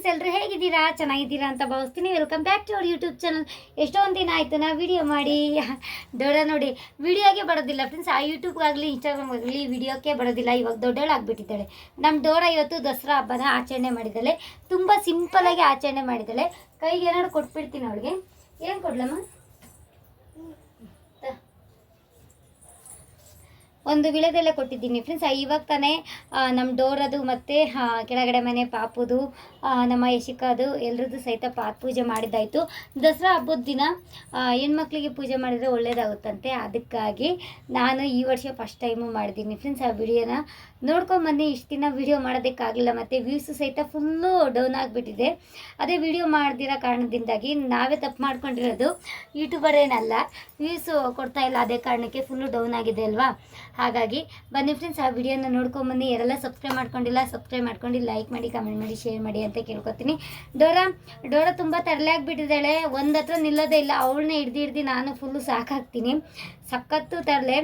Friends ಎಲ್ಲರೂ ಹೇಗಿದ್ದೀರಾ? ಚೆನ್ನಾಗಿದ್ದೀರಾ ಅಂತ ಭಾವಿಸ್ತೀನಿ. Welcome back to our YouTube channel ಎಷ್ಟೊಂದು ದಿನ ಆಯಿತು ನಾ ವಿಡಿಯೋ ಮಾಡಿ. ದೊಡ್ಡ ನೋಡಿ ವಿಡಿಯೋಗೆ ಬರೋದಿಲ್ಲ ಫ್ರೆಂಡ್ಸ್ ಆ ಯೂಟ್ಯೂಬ್ಗಾಗಲಿ ಇನ್ಸ್ಟಾಗ್ರಾಮ್ಗಾಗಲಿ ವಿಡಿಯೋಕ್ಕೆ ಬರೋದಿಲ್ಲ. ಇವಾಗ ದೊಡ್ಡವಳಾಗ್ಬಿಟ್ಟಿದ್ದಾಳೆ ನಮ್ಮ ಡೋರ ಇವತ್ತು ದಸರಾ ಹಬ್ಬನ ಆಚರಣೆ ಮಾಡಿದ್ದಾಳೆ. ತುಂಬ ಸಿಂಪಲಾಗಿ ಆಚರಣೆ ಮಾಡಿದ್ದಾಳೆ. ಕೈಗೆ ಏನಾದ್ರು ಕೊಟ್ಬಿಡ್ತೀನಿ ಅವಳಿಗೆ. ಏನು ಕೊಡ್ಲಮ್ಮ? ಒಂದು ವಿಳೆದೆಲೆ ಕೊಟ್ಟಿದ್ದೀನಿ ಫ್ರೆಂಡ್ಸ್ ಇವಾಗ ತಾನೇ ನಮ್ಮ ಡೋರದು ಮತ್ತು ಕೆಳಗಡೆ ಮನೆ ಪಾಪುದು ನಮ್ಮ ಯಶಿಕಾದು, ಎಲ್ರದ್ದು ಸಹಿತ ಪಾತ್ ಪೂಜೆ ಮಾಡಿದ್ದಾಯಿತು. ದಸರಾ ಹಬ್ಬದ ದಿನ ಹೆಣ್ಮಕ್ಳಿಗೆ ಪೂಜೆ ಮಾಡಿದರೆ ಒಳ್ಳೇದಾಗುತ್ತಂತೆ. ಅದಕ್ಕಾಗಿ ನಾನು ಈ ವರ್ಷ ಫಸ್ಟ್ ಟೈಮು ಮಾಡಿದ್ದೀನಿ ಫ್ರೆಂಡ್ಸ್ ಆ ವಿಡಿಯೋನ. ನೋಡ್ಕೊಂಬನ್ನಿ ಇಷ್ಟು ದಿನ ವಿಡಿಯೋ ಮಾಡೋದಕ್ಕಾಗಲಿಲ್ಲ, ಮತ್ತು ವ್ಯೂಸು ಸಹಿತ ಫುಲ್ಲು ಡೌನ್ ಆಗಿಬಿಟ್ಟಿದೆ. ಅದೇ ವಿಡಿಯೋ ಮಾಡ್ದಿರೋ ಕಾರಣದಿಂದಾಗಿ ನಾವೇ ತಪ್ಪು ಮಾಡ್ಕೊಂಡಿರೋದು. ಯೂಟ್ಯೂಬರ್ ಏನಲ್ಲ ವ್ಯೂಸು ಕೊಡ್ತಾ ಇಲ್ಲ ಅದೇ ಕಾರಣಕ್ಕೆ ಫುಲ್ಲು ಡೌನ್ ಆಗಿದೆ ಅಲ್ವಾ? ಹಾಗಾಗಿ ಬನ್ನಿ ಫ್ರೆಂಡ್ಸ್ ಆ ವಿಡಿಯೋನ ನೋಡ್ಕೊಂಬನ್ನಿ ಯಾರೆಲ್ಲ ಸಬ್ಸ್ಕ್ರೈಬ್ ಮಾಡ್ಕೊಂಡಿಲ್ಲ ಸಬ್ಸ್ಕ್ರೈಬ್ ಮಾಡ್ಕೊಂಡು ಲೈಕ್ ಮಾಡಿ ಕಮೆಂಟ್ ಮಾಡಿ ಶೇರ್ ಮಾಡಿ ಅಂತ ಕೇಳ್ಕೊತೀನಿ. ಡೋರಾ ಡೋರಾ ತುಂಬ ತರಲೆ ಆಗಿಬಿಟ್ಟಿದ್ದಾಳೆ. ಒಂದು ಹತ್ರ ನಿಲ್ಲೋದೇ ಇಲ್ಲ. ಅವಳನ್ನ ಹಿಡ್ದು ಹಿಡ್ದು ನಾನು ಫುಲ್ಲು ಸಾಕಾಗ್ತೀನಿ. ಸಖತ್ತು ತರಲೆ.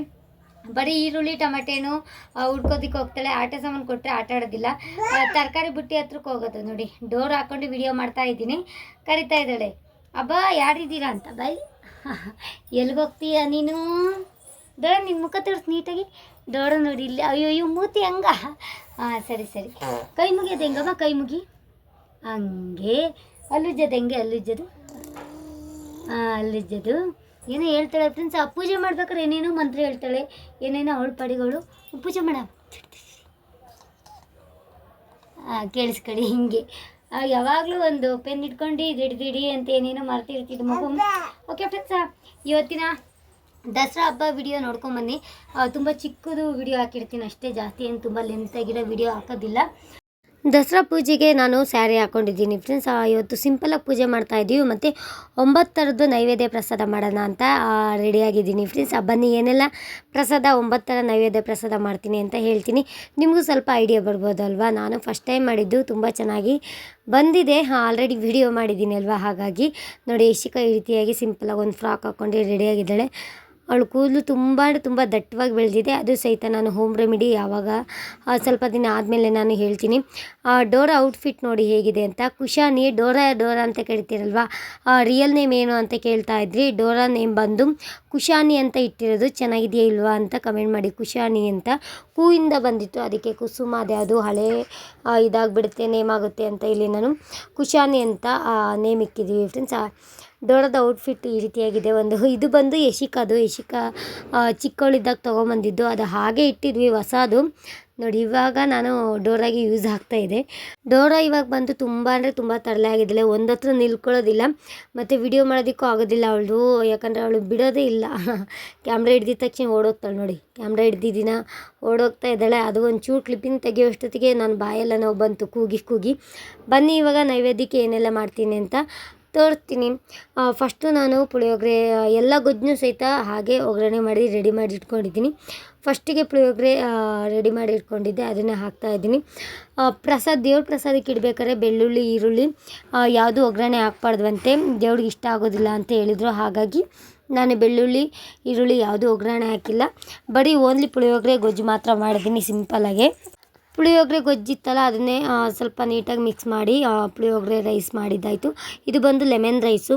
ಬರೀ ಈರುಳ್ಳಿ, ಟಮಾಟೆನು ಹುಡ್ಕೋದಿಕ್ಕೆ ಹೋಗ್ತಾಳೆ. ಆಟ ಸಾಮಾನು ಕೊಟ್ಟರೆ ಆಟ ಆಡೋದಿಲ್ಲ. ತರಕಾರಿ ಬುಟ್ಟಿ ಹತ್ರಕ್ಕೆ ಹೋಗೋದು ನೋಡಿ. ಡೋರ್ ಹಾಕ್ಕೊಂಡು ವಿಡಿಯೋ ಮಾಡ್ತಾ ಇದ್ದೀನಿ. ಕರಿತಾ ಇದ್ದಾಳೆ. ಅಬ್ಬ, ಯಾರಿದ್ದೀರಾ ಅಂತ? ಬಾಯ್ ಎಲ್ಲಿಗೋಗ್ತೀಯ ನೀನು? ಡೋರ ನಿನ್ನ ಮುಖ ತೋರಿಸ್ ನೀಟಾಗಿ. ದೊಡ್ಡ ನೋಡಿ ಇಲ್ಲಿ. ಅಯ್ಯೋ ಅಯ್ಯೋ ಮೂತಿ ಹಂಗ. ಹಾಂ ಸರಿ ಸರಿ. ಕೈ ಮುಗಿಯೋದು ಹೆಂಗಮ್ಮ ಕೈ ಮುಗಿ. ಹಂಗೆ. ಅಲ್ಲುಜ್ಜದು ಹೆಂಗೆ ಅಲ್ಲುಜ್ಜದು? ಹಾಂ ಅಲ್ಲುಜ್ಜದು. ಏನೋ ಹೇಳ್ತಾಳೆ ಫ್ರೆಂಡ್ಸ್ ಆ ಪೂಜೆ ಮಾಡ್ಬೇಕಾದ್ರೆ ಏನೇನೋ ಮಂತ್ರ ಹೇಳ್ತಾಳೆ. ಏನೇನೋ ಅವಳ ಪಡಿಗಳು. ಪೂಜೆ ಮಾಡ. ಕೇಳಿಸ್ಕೊಳ್ಳಿ ಹಿಂಗೆ. ಯಾವಾಗಲೂ ಒಂದು ಪೆನ್ ಇಟ್ಕೊಂಡು ದಿಡಿ ಅಂತ ಏನೇನೋ ಮರ್ತಿರ್ತಿದ್ದು ಮಗು. ಓಕೆ ಫ್ರೆಂಡ್ಸ್ ಇವತ್ತಿನ ದಸರಾ ಹಬ್ಬ ವಿಡಿಯೋ ನೋಡ್ಕೊಂಬನ್ನಿ. ತುಂಬ ಚಿಕ್ಕದು ವಿಡಿಯೋ ಹಾಕಿರ್ತೀನಿ ಅಷ್ಟೇ, ಜಾಸ್ತಿ ಏನು ತುಂಬ ಲೆಂತಾಗಿರೋ ವಿಡಿಯೋ ಹಾಕೋದಿಲ್ಲ. ದಸರಾ ಪೂಜೆಗೆ ನಾನು ಸ್ಯಾರಿ ಹಾಕ್ಕೊಂಡಿದ್ದೀನಿ ಫ್ರೆಂಡ್ಸ್ ಇವತ್ತು ಸಿಂಪಲಾಗಿ ಪೂಜೆ ಮಾಡ್ತಾ ಇದ್ದೀವಿ ಮತ್ತು ಒಂಬತ್ತು ಥರದ್ದು ನೈವೇದ್ಯ ಪ್ರಸಾದ ಮಾಡೋಣ ಅಂತ ರೆಡಿಯಾಗಿದ್ದೀನಿ ಫ್ರೆಂಡ್ಸ್ ಬನ್ನಿ, ಏನೆಲ್ಲ ಪ್ರಸಾದ ಒಂಬತ್ತು ಥರ ನೈವೇದ್ಯ ಪ್ರಸಾದ ಮಾಡ್ತೀನಿ ಅಂತ ಹೇಳ್ತೀನಿ. ನಿಮಗೂ ಸ್ವಲ್ಪ ಐಡಿಯಾ ಬರ್ಬೋದಲ್ವಾ ನಾನು ಫಸ್ಟ್ ಟೈಮ್ ಮಾಡಿದ್ದು, ತುಂಬ ಚೆನ್ನಾಗಿ ಬಂದಿದೆ. ಆಲ್ರೆಡಿ ವಿಡಿಯೋ ಮಾಡಿದ್ದೀನಿ ಅಲ್ವಾ? ಹಾಗಾಗಿ ನೋಡಿ ಯಶಿಕಾ ಈ ರೀತಿಯಾಗಿ ಸಿಂಪಲಾಗಿ ಒಂದು ಫ್ರಾಕ್ ಹಾಕ್ಕೊಂಡು ರೆಡಿಯಾಗಿದ್ದಾಳೆ ಅವಳು ಕೂದಲು ತುಂಬ ಅಂದರೆ ತುಂಬ ದಟ್ಟವಾಗಿ ಬೆಳೆದಿದೆ, ಅದು ಸಹಿತ ನಾನು ಹೋಮ್ ರೆಮಿಡಿ ಯಾವಾಗ ಸ್ವಲ್ಪ ದಿನ ಆದಮೇಲೆ ನಾನು ಹೇಳ್ತೀನಿ. ಡೋರಾ ಔಟ್ಫಿಟ್ ನೋಡಿ ಹೇಗಿದೆ ಅಂತ. ಕುಶಾನಿ ಡೋರಾ ಡೋರಾ ಅಂತ ಕೇಳ್ತೀರಲ್ವಾ? ರಿಯಲ್ ನೇಮ್ ಏನು ಅಂತ ಕೇಳ್ತಾ ಇದ್ರಿ? ಡೋರಾ ನೇಮ್ ಬಂದು ಕುಶಾನಿ ಅಂತ ಇಟ್ಟಿರೋದು ಚೆನ್ನಾಗಿದೆಯಾ ಇಲ್ವಾ ಅಂತ ಕಮೆಂಟ್ ಮಾಡಿ. ಕುಶಾನಿ ಅಂತ ಹೂವಿಂದ ಬಂದಿತ್ತು, ಅದಕ್ಕೆ ಕುಸುಮ ಅದೇ ಹಳೆ ಇದಾಗಿಬಿಡುತ್ತೆ ಇದಾಗ್ಬಿಡುತ್ತೆ ನೇಮ್ ಆಗುತ್ತೆ ಅಂತ ಇಲ್ಲಿ ನಾನು ಕುಶಾನಿ ಅಂತ ನೇಮ್ ಇಕ್ಕಿದ್ದೀವಿ ಫ್ರೆಂಡ್ಸ್ ಡೋರದ ಔಟ್ಫಿಟ್ ಈ ರೀತಿಯಾಗಿದೆ. ಒಂದು ಇದು ಬಂದು ಯಶಿಕಾದು ಯಶಿಕಾ ಚಿಕ್ಕವಳಿದ್ದಾಗ ತೊಗೊಂಬಂದಿದ್ದು. ಅದು ಹಾಗೆ ಇಟ್ಟಿದ್ವಿ ಹೊಸದು. ನೋಡಿ, ಇವಾಗ ನಾನು ಡೋರಾಗಿ ಯೂಸ್ ಆಗ್ತಾ ಇದೆ. ಡೋರಾ ಇವಾಗ ಬಂದು ತುಂಬ ಅಂದರೆ ತುಂಬ ತರಲೆ ಆಗಿದ್ದಿಲ್ಲ ಒಂದು ಹತ್ರ ನಿಲ್ಕೊಳ್ಳೋದಿಲ್ಲ. ಮತ್ತು ವಿಡಿಯೋ ಮಾಡೋದಕ್ಕೂ ಆಗೋದಿಲ್ಲ ಅವಳು. ಯಾಕಂದರೆ ಅವಳು ಬಿಡೋದೇ ಇಲ್ಲ. ಕ್ಯಾಮ್ರಾ ಹಿಡ್ದಿದ ತಕ್ಷಣ ಓಡೋಗ್ತಾಳೆ ನೋಡಿ. ಕ್ಯಾಮ್ರಾ ಹಿಡ್ದಿದ್ದೀನ ಓಡೋಗ್ತಾ ಇದ್ದಾಳೆ. ಅದು ಒಂಚೂರು ಕ್ಲಿಪ್ಪಿಂಗ್ ತೆಗಿಯೋಷ್ಟೊತ್ತಿಗೆ ನಾನು ಬಾಯೆಲ್ಲ ನೋವು ಬಂತು, ಕೂಗಿ ಕೂಗಿ. ಬನ್ನಿ, ಇವಾಗ ನೈವೇದ್ಯಕ್ಕೆ ಏನೆಲ್ಲ ಮಾಡ್ತೀನಿ ಅಂತ. ತೋರಿಸ್ತೀನಿ ಫಸ್ಟು ನಾನು ಪುಳಿಯೋಗರೆ ಎಲ್ಲ ಗೊಜ್ಜನ್ನು ಸಹಿತ ಹಾಗೆ ಒಗ್ಗರಣೆ ಮಾಡಿ ರೆಡಿ ಮಾಡಿ ಇಟ್ಕೊಂಡಿದ್ದೀನಿ. ಫಸ್ಟಿಗೆ ಪುಳಿಯೋಗರೆ ರೆಡಿ ಮಾಡಿ ಇಟ್ಕೊಂಡಿದ್ದೆ, ಅದನ್ನು ಹಾಕ್ತಾ ಇದ್ದೀನಿ. ಪ್ರಸಾದ, ದೇವ್ರ ಪ್ರಸಾದಕ್ಕೆ ಇಡಬೇಕಾದ್ರೆ ಬೆಳ್ಳುಳ್ಳಿ, ಈರುಳ್ಳಿ ಯಾವುದು ಒಗ್ಗರಣೆ ಹಾಕ್ಬಾರ್ದಂತೆ, ದೇವ್ರಿಗೆ ಇಷ್ಟ ಆಗೋದಿಲ್ಲ ಅಂತ ಹೇಳಿದರು. ಹಾಗಾಗಿ ನಾನು ಬೆಳ್ಳುಳ್ಳಿ, ಈರುಳ್ಳಿ ಯಾವುದೂ ಒಗ್ಗರಣೆ ಹಾಕಿಲ್ಲ. ಬರೀ ಓನ್ಲಿ ಪುಳಿಯೋಗರೆ, ಗೊಜ್ಜು ಮಾತ್ರ ಮಾಡಿದ್ದೀನಿ ಸಿಂಪಲಾಗೆ ಪುಳಿಯೋಗರೆ ಗೊಜ್ಜಿತ್ತಲ್ಲ, ಅದನ್ನೇ ಸ್ವಲ್ಪ ನೀಟಾಗಿ ಮಿಕ್ಸ್ ಮಾಡಿ ಪುಳಿಯೋಗರೆ ರೈಸ್ ಮಾಡಿದ್ದಾಯಿತು. ಇದು ಬಂದು ಲೆಮನ್ ರೈಸು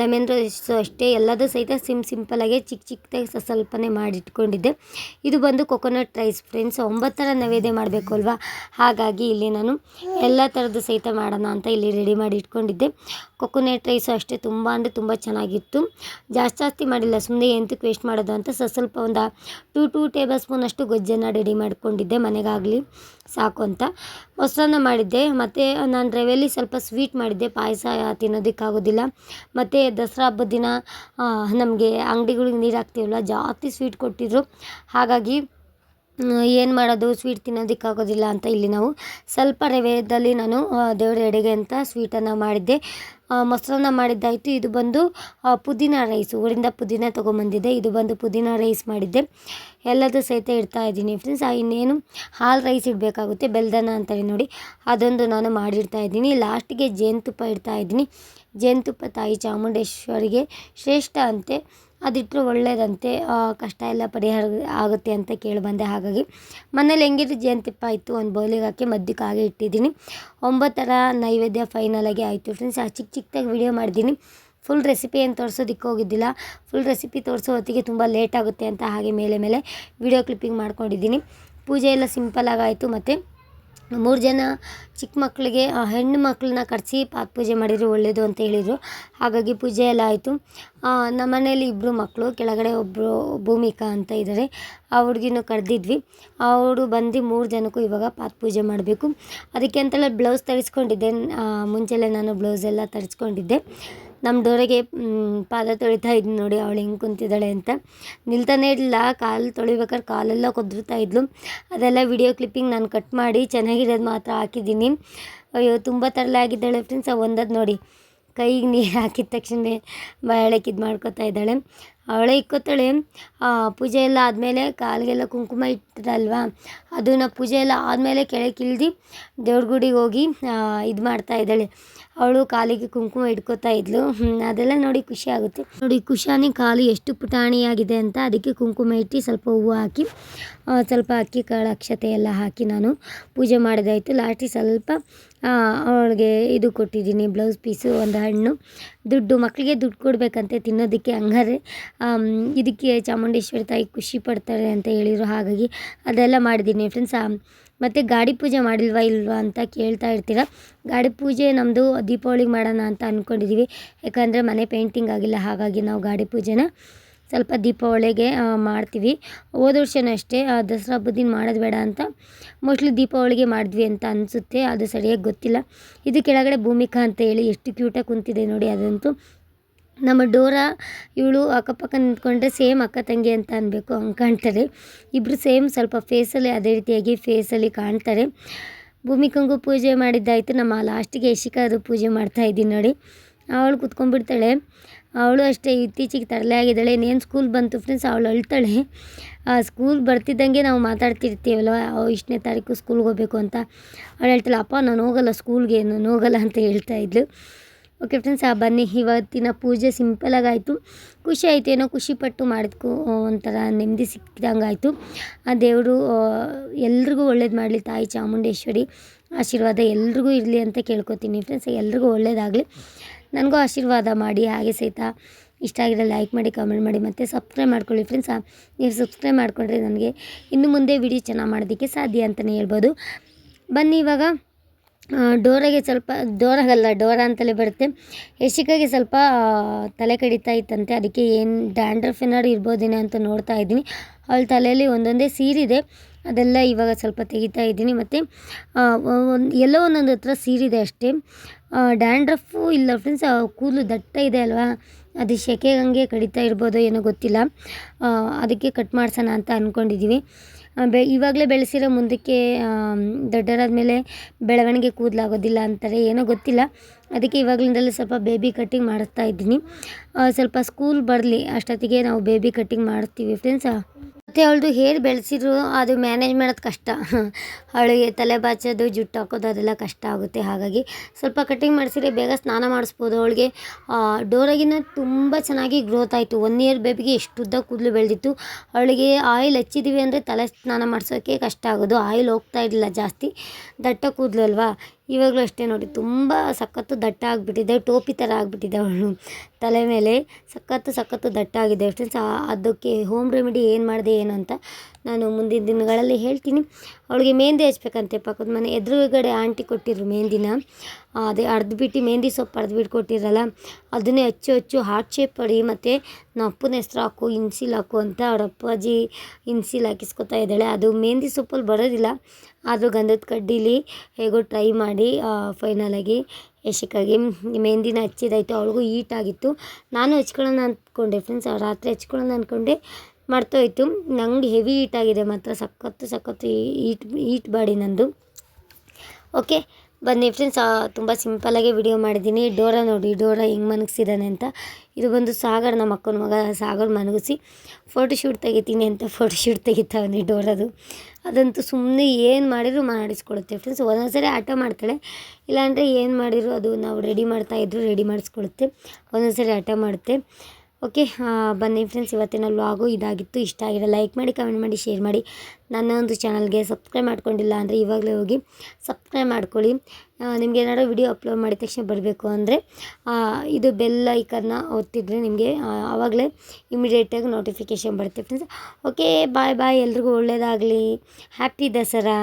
ಲೆಮೆನ್ ರೈಸು ಅಷ್ಟೇ, ಎಲ್ಲದೂ ಸಹಿತ ಸಿಮ್ ಸಿಂಪಲಾಗೆ ಚಿಕ್ಕ ಚಿಕ್ಕದಾಗಿ ಸ್ವಲ್ಪನೇ ಮಾಡಿಟ್ಕೊಂಡಿದ್ದೆ. ಇದು ಬಂದು ಕೊಕೊನಟ್ ರೈಸ್ ಫ್ರೆಂಡ್ಸ್ ಒಂಬತ್ತರ ನೈವೇದ್ಯ ಮಾಡಬೇಕು ಅಲ್ವಾ? ಹಾಗಾಗಿ ಇಲ್ಲಿ ನಾನು ಎಲ್ಲ ಥರದ್ದು ಸಹಿತ ಮಾಡೋಣ ಅಂತ ಇಲ್ಲಿ ರೆಡಿ ಮಾಡಿ ಇಟ್ಕೊಂಡಿದ್ದೆ ಕೊಕೊನಟ್ ರೈಸು ಅಷ್ಟೇ ತುಂಬ ಅಂದರೆ ತುಂಬ ಚೆನ್ನಾಗಿತ್ತು. ಜಾಸ್ತಿ ಜಾಸ್ತಿ ಮಾಡಿಲ್ಲ ಸುಮ್ಮನೆ ಎಂತಕ್ಕೆ ವೇಸ್ಟ್ ಮಾಡೋದು ಅಂತ ಸ್ವಲ್ಪ ಒಂದು ಟೂ ಟೂ ಟೇಬಲ್ ಸ್ಪೂನ್ ಅಷ್ಟು ಗೊಜ್ಜನ್ನು ರೆಡಿ ಮಾಡಿಕೊಂಡಿದ್ದೆ ಮನೆಗಾಗಲಿ. ಸಾಕು ಅಂತ. ಮೊಸರನ್ನ ಮಾಡಿದ್ದೆ, ಮತ್ತು ನಾನು ರವೆಯಲ್ಲಿ ಸ್ವಲ್ಪ ಸ್ವೀಟ್ ಮಾಡಿದ್ದೆ, ಪಾಯಸ ತಿನ್ನೋದಕ್ಕಾಗೋದಿಲ್ಲ. ಮತ್ತು ದಸರಾ ಹಬ್ಬದ ದಿನ ನಮಗೆ ಅಂಗಡಿಗಳಿಗೆ ನೀರು ಹಾಕ್ತೀವಲ್ಲ ಜಾಸ್ತಿ ಸ್ವೀಟ್ ಕೊಟ್ಟಿದ್ರು. ಹಾಗಾಗಿ ಏನು ಮಾಡೋದು ಸ್ವೀಟ್ ತಿನ್ನೋದಕ್ಕಾಗೋದಿಲ್ಲ ಅಂತ ಇಲ್ಲಿ ನಾವು. ಸ್ವಲ್ಪ ರವೆದಲ್ಲಿ ನಾನು ದೇವ್ರ ಎಡೆಗೆ ಅಂತ ಸ್ವೀಟನ್ನು ಮಾಡಿದ್ದೆ. ಮೊಸರನ್ನ ಮಾಡಿದ್ದಾಯಿತು. ಇದು ಬಂದು ಪುದೀನ ರೈಸ್. ಊರಿಂದ ಪುದೀನ ತೊಗೊಂಬಂದಿದ್ದೆ. ಇದು ಬಂದು ಪುದೀನ ರೈಸ್ ಮಾಡಿದ್ದೆ. ಎಲ್ಲದೂ ಸಹಿತ ಇಡ್ತಾ ಇದ್ದೀನಿ ಫ್ರೆಂಡ್ಸ್. ಇನ್ನೇನು ಹಾಲು ರೈಸ್ ಇಡಬೇಕಾಗುತ್ತೆ. ಬೆಲ್ದನ ಅಂತೇಳಿ ನೋಡಿ. ಅದೊಂದು ನಾನು ಮಾಡಿಡ್ತಾ ಇದ್ದೀನಿ. ಲಾಸ್ಟಿಗೆ ಜೇನುತುಪ್ಪ ಇಡ್ತಾ ಇದ್ದೀನಿ. ಜೇನುತುಪ್ಪ ತಾಯಿ ಚಾಮುಂಡೇಶ್ವರಿಗೆ ಶ್ರೇಷ್ಠ ಅಂತೆ. ಅದಿಟ್ಟರೆ ಒಳ್ಳೆಯದಂತೆ ಕಷ್ಟ ಎಲ್ಲ ಪರಿಹಾರ ಆಗುತ್ತೆ ಅಂತ ಕೇಳಿ ಬಂದೆ. ಹಾಗಾಗಿ ಮನೇಲಿ ಹೆಂಗಿದ್ರು ಜೇನುತುಪ್ಪ ಇತ್ತು, ಒಂದು ಬೌಲಿಗೆ ಹಾಕಿ ಮಧ್ಯಕ್ಕೆ ಇಟ್ಟಿದ್ದೀನಿ. ಒಂಬತ್ತರ ನೈವೇದ್ಯ ಫೈನಲಾಗಿ ಆಯಿತು ಫ್ರೆಂಡ್ಸ್ ಆ, ಚಿಕ್ಕ ಚಿಕ್ಕದಾಗಿ ವಿಡಿಯೋ ಮಾಡಿದ್ದೀನಿ. ಫುಲ್ ರೆಸಿಪಿ ಏನು ತೋರಿಸೋದಕ್ಕೆ ಹೋಗಿದ್ದಿಲ್ಲ. ಫುಲ್ ರೆಸಿಪಿ ತೋರಿಸೋ ಹೊತ್ತಿಗೆ ತುಂಬ ಲೇಟ್ ಆಗುತ್ತೆ ಅಂತ ಹಾಗೆ ಮೇಲೆ ಮೇಲೆ ವಿಡಿಯೋ ಕ್ಲಿಪ್ಪಿಂಗ್ ಮಾಡ್ಕೊಂಡಿದ್ದೀನಿ. ಪೂಜೆ ಎಲ್ಲ ಸಿಂಪಲ್ಲಾಗಿ ಆಯಿತು. ಮತ್ತು ಮೂರು ಜನ ಚಿಕ್ಕ ಮಕ್ಕಳಿಗೆ ಹೆಣ್ಣು ಮಕ್ಕಳನ್ನ ಕರೆಸಿ ಪಾದ ಪೂಜೆ ಮಾಡಿದರೆ ಒಳ್ಳೆಯದು ಅಂತ ಹೇಳಿದರು. ಹಾಗಾಗಿ ಪೂಜೆ ಎಲ್ಲ ಆಯಿತು. ನಮ್ಮ ಮನೇಲಿ ಇಬ್ಬರು ಮಕ್ಕಳು ಕೆಳಗಡೆ ಒಬ್ಬರು ಭೂಮಿಕಾ ಅಂತ ಇದ್ದಾರೆ ಆ ಹುಡುಗಿನ ಕರೆದಿದ್ವಿ. ಅವರು ಬಂದು ಮೂರು ಜನಕ್ಕೂ ಇವಾಗ ಪಾದ ಪೂಜೆ ಮಾಡಬೇಕು. ಅದಕ್ಕೆ ಅಂತಲೇ ಬ್ಲೌಸ್ ತರಿಸ್ಕೊಂಡಿದ್ದೆ. ಆ, ಮುಂಚೆಲೆ ನಾನು ಬ್ಲೌಸ್ ಎಲ್ಲ ತರಿಸ್ಕೊಂಡಿದ್ದೆ. ನಮ್ಮ ಡೋರಿಗೆ ಪಾದ ತೊಳಿತಾ ಇದ್ನು ನೋಡಿ, ಅವಳು ಹೆಂಗೆ ಕುಂತಿದ್ದಾಳೆ ಅಂತ. ನಿಲ್ತಾನೆ ಇರಲಿಲ್ಲ, ಕಾಲು ತೊಳಿಬೇಕಾದ್ರೆ ಕಾಲೆಲ್ಲ ಕೊದ್ರುತ್ತಾ ಇದ್ಲು. ಅದೆಲ್ಲ ವಿಡಿಯೋ ಕ್ಲಿಪ್ಪಿಂಗ್ ನಾನು ಕಟ್ ಮಾಡಿ ಚೆನ್ನಾಗಿರೋದು ಮಾತ್ರ ಹಾಕಿದ್ದೀನಿ. ಅಯ್ಯೋ, ತುಂಬ ತರಲೆ ಆಗಿದ್ದಾಳೆ ಫ್ರೆಂಡ್ಸ್ ಒಂದದ್ದು ನೋಡಿ. ಕೈಗೆ ನೀರು ಹಾಕಿದ ತಕ್ಷಣ ಬಾಯಳಕ್ಕೆ ಇದು ಮಾಡ್ಕೋತಾ ಇದ್ದಾಳೆ. ಅವಳೇ ಇಕ್ಕೋತಾಳೆ ಪೂಜೆ ಎಲ್ಲ ಆದಮೇಲೆ ಕಾಲಿಗೆಲ್ಲ ಕುಂಕುಮ ಇಟ್ಟರಲ್ವಾ ಅದನ್ನು ಪೂಜೆ ಎಲ್ಲ ಆದಮೇಲೆ ಕೆಳಗೆ ಇಳ್ದು ದೇವ್ರ ಗುಡಿಗೆ ಹೋಗಿ ಇದು ಮಾಡ್ತಾ ಇದ್ದಾಳೆ. ಅವಳು ಕಾಲಿಗೆ ಕುಂಕುಮ ಇಟ್ಕೋತಾ ಇದ್ಲು. ಅದೆಲ್ಲ ನೋಡಿ ಖುಷಿ ಆಗುತ್ತೆ. ನೋಡಿ, ಕುಶಾನಿ ಕಾಲು ಎಷ್ಟು ಪುಟಾಣಿಯಾಗಿದೆ ಅಂತ ಅದಕ್ಕೆ ಕುಂಕುಮ ಇಟ್ಟು ಸ್ವಲ್ಪ ಹೂವು ಹಾಕಿ ಸ್ವಲ್ಪ ಅಕ್ಕಿ, ಕಾಳು, ಅಕ್ಷತೆ ಎಲ್ಲ ಹಾಕಿ ನಾನು ಪೂಜೆ ಮಾಡಿದಾಯಿತು. ಲಾಸ್ಟಿಗೆ ಸ್ವಲ್ಪ ಅವಳಿಗೆ ಇದು ಕೊಟ್ಟಿದ್ದೀನಿ, ಬ್ಲೌಸ್ ಪೀಸು, ಒಂದು ಹಣ್ಣು. ದುಡ್ಡು, ಮಕ್ಕಳಿಗೆ ದುಡ್ಡು ಕೊಡಬೇಕಂತೆ ತಿನ್ನೋದಕ್ಕೆ ಹಂಗಾರೆ ಇದಕ್ಕೆ ಚಾಮುಂಡೇಶ್ವರಿ ತಾಯಿ ಖುಷಿ ಪಡ್ತಾರೆ ಅಂತ ಹೇಳಿದರು. ಹಾಗಾಗಿ ಅದೆಲ್ಲ ಮಾಡಿದ್ದೀನಿ. ಫ್ರೆಂಡ್ಸ್ ಮತ್ತು ಗಾಡಿ ಪೂಜೆ ಮಾಡಿಲ್ವಾ ಇಲ್ವಾ ಅಂತ ಕೇಳ್ತಾ ಇರ್ತೀರ? ಗಾಡಿ ಪೂಜೆ ನಮ್ಮದು ದೀಪಾವಳಿಗೆ ಮಾಡೋಣ ಅಂತ ಅಂದ್ಕೊಂಡಿದ್ದೀವಿ ಯಾಕಂದರೆ ಮನೆ ಪೇಂಟಿಂಗ್ ಆಗಿಲ್ಲ, ಹಾಗಾಗಿ ನಾವು ಗಾಡಿ ಪೂಜೆನ ಸ್ವಲ್ಪ ದೀಪಾವಳಿಗೆ ಮಾಡ್ತೀವಿ. ಹೋದ ವರ್ಷನೂ ಅಷ್ಟೇ ದಸರಾ ಹಬ್ಬದ ದಿನ ಮಾಡೋದು ಬೇಡ ಅಂತ ಮೋಸ್ಟ್ಲಿ ದೀಪಾವಳಿಗೆ ಮಾಡಿದ್ವಿ ಅಂತ ಅನಿಸುತ್ತೆ, ಅದು ಸರಿಯಾಗಿ ಗೊತ್ತಿಲ್ಲ. ಇದು ಕೆಳಗಡೆ ಭೂಮಿಕಾ ಅಂತ ಹೇಳಿ ಎಷ್ಟು ಕ್ಯೂಟಾಗಿ ಕುಂತಿದೆ ನೋಡಿ ಅದಂತೂ. ನಮ್ಮ ಡೋರಾ ಇವಳು ಅಕ್ಕಪಕ್ಕ ನಿಂತ್ಕೊಂಡ್ರೆ ಸೇಮ್ ಅಕ್ಕ ತಂಗಿ ಅಂತ ಅನ್ನಬೇಕು ಹಂಗೆ ಕಾಣ್ತಾರೆ. ಇಬ್ಬರು ಸೇಮ್ ಸ್ವಲ್ಪ ಫೇಸಲ್ಲಿ ಅದೇ ರೀತಿಯಾಗಿ ಫೇಸಲ್ಲಿ ಕಾಣ್ತಾರೆ. ಭೂಮಿಕಂಗೂ ಪೂಜೆ ಮಾಡಿದ್ದಾಯಿತು. ನಮ್ಮ ಲಾಸ್ಟಿಗೆ ಯಶಿಕಾದು ಪೂಜೆ ಮಾಡ್ತಾ ಇದ್ದೀನಿ ನೋಡಿ. ಅವಳು ಕುತ್ಕೊಂಡ್ಬಿಡ್ತಾಳೆ. ಅವಳು ಅಷ್ಟೇ ಇತ್ತೀಚೆಗೆ ತರಲೆ ಆಗಿದ್ದಾಳೆ. ಇನ್ನೇನು ಸ್ಕೂಲ್ ಬಂತು ಫ್ರೆಂಡ್ಸ್ ಅವಳು ಅಳ್ತಾಳೆ. ಆ ಸ್ಕೂಲ್ ಬರ್ತಿದ್ದಂಗೆ ನಾವು ಮಾತಾಡ್ತಿರ್ತೀವಲ್ವ? ಅವು ಇಷ್ಟನೇ ತಾರೀಕು ಸ್ಕೂಲ್ಗೆ ಹೋಗ್ಬೇಕು ಅಂತ. ಅವಳು ಹೇಳ್ತಾಳೆ, ಅಪ್ಪ, ನಾನು ಹೋಗಲ್ಲ ಸ್ಕೂಲ್ಗೆ ನಾನು ಹೋಗಲ್ಲ ಅಂತ ಹೇಳ್ತಾ ಇದ್ಲು. ಓಕೆ ಫ್ರೆಂಡ್ಸ್ ಆ ಬನ್ನಿ. ಇವತ್ತಿನ ಪೂಜೆ ಸಿಂಪಲಾಗಿ ಆಯಿತು ಖುಷಿ ಆಯಿತು. ಏನೋ ಖುಷಿಪಟ್ಟು ಮಾಡಿದ್ಕು ಒಂಥರ ನೆಮ್ಮದಿ ಸಿಕ್ಕಿದಂಗೆ ಆಯಿತು ಆ ದೇವರು ಎಲ್ರಿಗೂ ಒಳ್ಳೇದು ಮಾಡಲಿ ತಾಯಿ ಚಾಮುಂಡೇಶ್ವರಿ. ಆಶೀರ್ವಾದ ಎಲ್ರಿಗೂ ಇರಲಿ ಅಂತ ಕೇಳ್ಕೊತೀನಿ ಫ್ರೆಂಡ್ಸ್ ಎಲ್ರಿಗೂ ಒಳ್ಳೇದಾಗಲಿ. ನನಗೂ ಆಶೀರ್ವಾದ ಮಾಡಿ. ಹಾಗೆ ಸಹಿತ ಇಷ್ಟ ಆಗಿರೋ ಲೈಕ್ ಮಾಡಿ ಕಮೆಂಟ್ ಮಾಡಿ, ಮತ್ತು ಸಬ್ಸ್ಕ್ರೈಬ್ ಮಾಡ್ಕೊಳ್ಳಿ ಫ್ರೆಂಡ್ಸ್ ನೀವು ಸಬ್ಸ್ಕ್ರೈಬ್ ಮಾಡಿಕೊಂಡ್ರೆ ನನಗೆ ಇನ್ನು ಮುಂದೆ ವಿಡಿಯೋ ಚೆನ್ನಾಗಿ ಮಾಡೋದಕ್ಕೆ ಸಾಧ್ಯ ಅಂತಲೇ ಹೇಳ್ಬೋದು. ಬನ್ನಿ ಇವಾಗ. ಡೋರಾಗೆ ಸ್ವಲ್ಪ, ಡೋರಾಗಲ್ಲ, ಡೋರಾ ಅಂತಲೇ ಬರುತ್ತೆ. ಯಶಿಕಾಗೆ ಸ್ವಲ್ಪ ತಲೆ ಕಡಿತಾ ಇತ್ತಂತೆ. ಅದಕ್ಕೆ ಏನು ಡ್ಯಾಂಡ್ರಫ್ ಏನಾದ್ರು ಇರ್ಬೋದೇನೋ ಅಂತ ನೋಡ್ತಾ ಇದ್ದೀನಿ. ಅವಳ ತಲೆಯಲ್ಲಿ ಒಂದೊಂದೇ ಸೀರಿದೆ. ಅದೆಲ್ಲ ಇವಾಗ ಸ್ವಲ್ಪ ತೆಗಿತಾ ಇದ್ದೀನಿ. ಮತ್ತು ಒಂದು, ಎಲ್ಲೋ ಒಂದೊಂದು ಹತ್ರ ಸೀರಿದೆ ಅಷ್ಟೇ. ಡ್ಯಾಂಡ್ರಫು ಇಲ್ಲ ಫ್ರೆಂಡ್ಸ್. ಕೂದಲು ದಟ್ಟ ಇದೆ ಅಲ್ವಾ? ಅದು ಸೆಕೆಗಂಗೆ ಕಡಿತಾ ಇರ್ಬೋದೋ ಏನೋ ಗೊತ್ತಿಲ್ಲ. ಅದಕ್ಕೆ ಕಟ್ ಮಾಡ್ಸೋಣ ಅಂತ ಅಂದ್ಕೊಂಡಿದ್ದೀವಿ ಬೆ ಇವಾಗಲೇ ಬೆಳೆಸಿರೋ ಮುಂದಕ್ಕೆ ದೊಡ್ಡರಾದ ಮೇಲೆ ಬೆಳವಣಿಗೆ ಕೂದಲಾಗೋದಿಲ್ಲ ಅಂತಾರೆ ಏನೋ ಗೊತ್ತಿಲ್ಲ. ಅದಕ್ಕೆ ಇವಾಗಲಿಂದಲೇ ಸ್ವಲ್ಪ ಬೇಬಿ ಕಟ್ಟಿಂಗ್ ಮಾಡಿಸ್ತಾ ಇದ್ದೀನಿ. ಸ್ವಲ್ಪ ಸ್ಕೂಲ್ ಬರಲಿ, ಅಷ್ಟೊತ್ತಿಗೆ ನಾವು ಬೇಬಿ ಕಟ್ಟಿಂಗ್ ಮಾಡ್ತೀವಿ ಫ್ರೆಂಡ್ಸ್ ಮತ್ತು ಅವಳದು ಹೇರ್ ಬೆಳೆಸಿದ್ರು, ಅದು ಮ್ಯಾನೇಜ್ ಮಾಡೋದು ಕಷ್ಟ. ಅವಳಿಗೆ ತಲೆ ಬಾಚೋದು, ಜುಟ್ಟು ಹಾಕೋದು, ಅದೆಲ್ಲ ಕಷ್ಟ ಆಗುತ್ತೆ. ಹಾಗಾಗಿ ಸ್ವಲ್ಪ ಕಟ್ಟಿಂಗ್ ಮಾಡಿಸಿದ್ರೆ ಬೇಗ ಸ್ನಾನ ಮಾಡಿಸ್ಬೋದು. ಅವಳಿಗೆ ಡೋರಾಗಿನ ತುಂಬ ಚೆನ್ನಾಗಿ ಗ್ರೋತ್ ಆಯಿತು. ಒನ್ ಇಯರ್ ಬೇಬಿಗೆ ಎಷ್ಟು ಉದ್ದ ಕೂದಲು ಬೆಳೆದಿತ್ತು. ಅವಳಿಗೆ ಆಯಿಲ್ ಹಚ್ಚಿದ್ದೀವಿ ಅಂದರೆ ತಲೆ ಸ್ನಾನ ಮಾಡಿಸೋಕ್ಕೆ ಕಷ್ಟ ಆಗೋದು. ಆಯಿಲ್ ಹೋಗ್ತಾ ಇರಲಿಲ್ಲ ಜಾಸ್ತಿ. ದಟ್ಟ ಕೂದಲು ಅಲ್ವಾ? ಇವಾಗಲೂ ಅಷ್ಟೇ ನೋಡಿ, ತುಂಬ ಸಖತ್ತು ದಟ್ಟ ಆಗಿಬಿಟ್ಟಿದೆ, ಟೋಪಿ ಥರ ಆಗಿಬಿಟ್ಟಿದೆ ಅವಳು. ತಲೆ ಮೇಲೆ ಸಖತ್ತು ಸಖತ್ತು ದಟ್ಟ ಆಗಿದೆ ಅದಕ್ಕೆ ಹೋಮ್ ರೆಮಿಡಿ ಏನು ಮಾಡಿದೆ ಏನು ಅಂತ ನಾನು ಮುಂದಿನ ದಿನಗಳಲ್ಲಿ ಹೇಳ್ತೀನಿ. ಅವಳಿಗೆ ಮೆಹಂದಿ ಹಚ್ಬೇಕಂತೆ ಪಕ್ಕದ ಮನೆ. ಎದುರುಗಡೆ ಆಂಟಿ ಕೊಟ್ಟಿದ್ರು ಮೆಹಂದಿನ. ಅದೇ ಅರ್ಧ ಬಿಟ್ಟು ಮೆಹಂದಿ ಸೊಪ್ಪು ಅರ್ದ್ಬಿಟ್ಟು ಕೊಟ್ಟಿರಲ್ಲ ಅದನ್ನೇ ಹಚ್ಚು ಹಚ್ಚು ಹಾರ್ಟ್ ಶೇಪ್ ಹೊಡಿ ಮತ್ತು ನಮ್ಮ ಅಪ್ಪನ ಹೆಸ್ರು ಹಾಕು, ಇನ್ಸಿಲ್ ಹಾಕು ಅಂತ ಅವ್ರ ಅಪ್ಪಾಜಿ ಇನ್ಸಿಲ್ ಹಾಕಿಸ್ಕೊತಾ ಇದ್ದಾಳೆ. ಅದು ಮೆಹಂದಿ ಸೊಪ್ಪಲ್ಲಿ ಬರೋದಿಲ್ಲ, ಆದರೂ ಗಂಧದ ಕಡ್ಡಿಲಿ ಹೇಗೋ ಟ್ರೈ ಮಾಡಿ ಫೈನಲಾಗಿ ಯಶಕ್ಕಾಗಿ ಮೆಹಂದಿನ ಹಚ್ಚಿದಾಯಿತು ಅವಳಿಗೂ ಈಟ್ ಆಗಿತ್ತು. ನಾನು ಹಚ್ಕೊಳ್ಳೋಣ ಅಂದ್ಕೊಂಡೆ ಫ್ರೆಂಡ್ಸ್ ರಾತ್ರಿ ಹಚ್ಕೊಳ್ಳೋಣ ಅಂದ್ಕೊಂಡೆ. ಮರ್ತೋಯ್ತು. ನಂಗೆ ಹೆವಿ ಈಟ್ ಆಗಿದೆ ಮಾತ್ರ. ಸಖತ್ತು ಸಖತ್ತು ಈಟ್ ಈಟ್ ಬಾಡಿ ನಂದು. ಓಕೆ ಬನ್ನಿ ಫ್ರೆಂಡ್ಸ್ ತುಂಬ ಸಿಂಪಲಾಗಿ ವಿಡಿಯೋ ಮಾಡಿದ್ದೀನಿ. ಡೋರ ನೋಡಿ, ಡೋರ ಹೆಂಗೆ ಮನಗಿಸಿದ್ದಾನೆ ಅಂತ. ಇದು ಬಂದು ಸಾಗರ್ ನಮ್ಮ ಅಕ್ಕನ ಮಗ, ಸಾಗರ್ ಮನಗಿಸಿ. ಫೋಟೋಶೂಟ್ ತೆಗಿತೀನಿ ಅಂತ ಫೋಟೋಶೂಟ್ ತೆಗಿತಾವನಿ ಡೋರದು. ಅದಂತೂ ಸುಮ್ಮನೆ ಏನು ಮಾಡಿದ್ರು ಮಾಡಿಸ್ಕೊಳುತ್ತೆ ಫ್ರೆಂಡ್ಸ್ ಒಂದೊಂದ್ಸರಿ ಆಟ ಮಾಡ್ತಾಳೆ. ಇಲ್ಲಾಂದರೆ ಏನು ಮಾಡಿದ್ರು ಅದು ನಾವು ರೆಡಿ ಮಾಡ್ತಾಯಿದ್ರು ರೆಡಿ ಮಾಡಿಸ್ಕೊಳುತ್ತೆ. ಒಂದೊಂದ್ಸರಿ ಆಟ ಮಾಡುತ್ತೆ. ಓಕೆ ಬನ್ನಿ ಫ್ರೆಂಡ್ಸ್ ಇವತ್ತಿನ ವ್ಲಾಗು ಇದಾಗಿತ್ತು, ಇಷ್ಟ ಆಗಿದೆ ಲೈಕ್ ಮಾಡಿ ಕಮೆಂಟ್ ಮಾಡಿ ಶೇರ್ ಮಾಡಿ. ನನ್ನ ಒಂದು ಚಾನಲ್ಗೆ ಸಬ್ಸ್ಕ್ರೈಬ್ ಮಾಡ್ಕೊಂಡಿಲ್ಲ ಅಂದರೆ ಇವಾಗಲೇ ಹೋಗಿ ಸಬ್ಸ್ಕ್ರೈಬ್ ಮಾಡ್ಕೊಳ್ಳಿ. ನಿಮಗೆ ಏನಾದರೂ ವಿಡಿಯೋ ಅಪ್ಲೋಡ್ ಮಾಡಿದ ತಕ್ಷಣ ಬರಬೇಕು ಅಂದರೆ ಇದು ಬೆಲ್ ಐಕನ್ನ ಒತ್ತಿದ್ರೆ ನಿಮಗೆ ಆವಾಗಲೇ ಇಮಿಡಿಯೇಟಾಗಿ ನೋಟಿಫಿಕೇಷನ್ ಬರುತ್ತೆ ಫ್ರೆಂಡ್ಸ್ ಓಕೆ ಬಾಯ್ ಬಾಯ್ ಎಲ್ರಿಗೂ ಒಳ್ಳೆಯದಾಗಲಿ ಹ್ಯಾಪಿ ದಸರಾ.